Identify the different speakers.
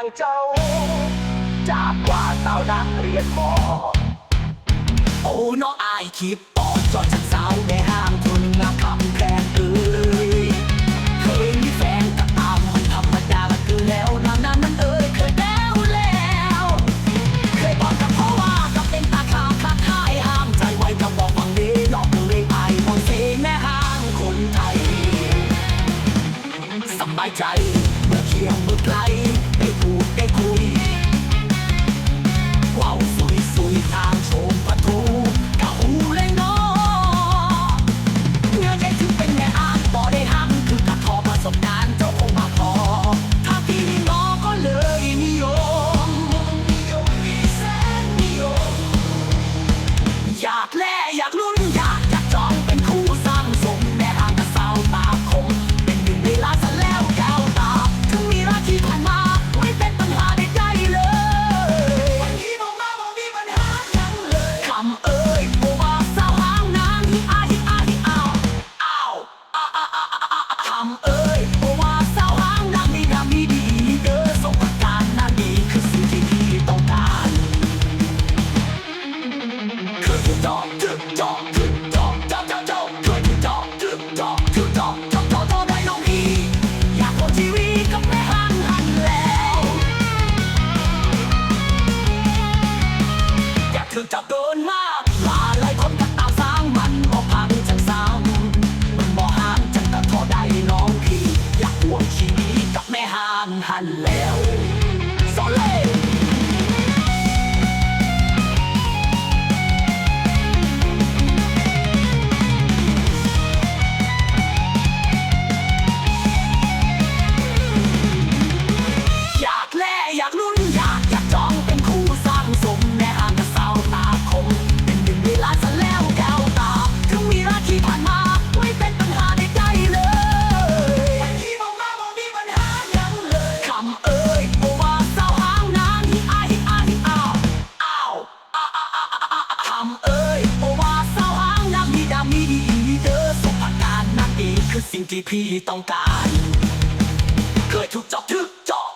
Speaker 1: างเจ้า จากว่าสาวนักเรียนมอโอ้เน้ออายคิดปอดจอดจากสาวในห้างทุนนับคำแพงเอ้ยเคยมีแฟนกับตามคนธรรมดาละคือแล้วนางนั้นมันเอ้ยเคยแล้วแล้ว เคยบอกกับพ่อว่ากับเป็นตาขามตาท้ายห้ามใจไว้กับบอกฟังนี้ลอกเลยไอ้คนเสีแม่ห้างคนไทยสบายใจ Yeah. จับโดนมากลาลายคนก็ตามางมันบอพังจังสาวมันบอห่างจังแต่ทอได้น้องพี่ อยากห่วงชีวิกับม่ห่างหันแล้วสอล สิ่งที่พี่ต้องการ เคยถูกจอกทึกจอก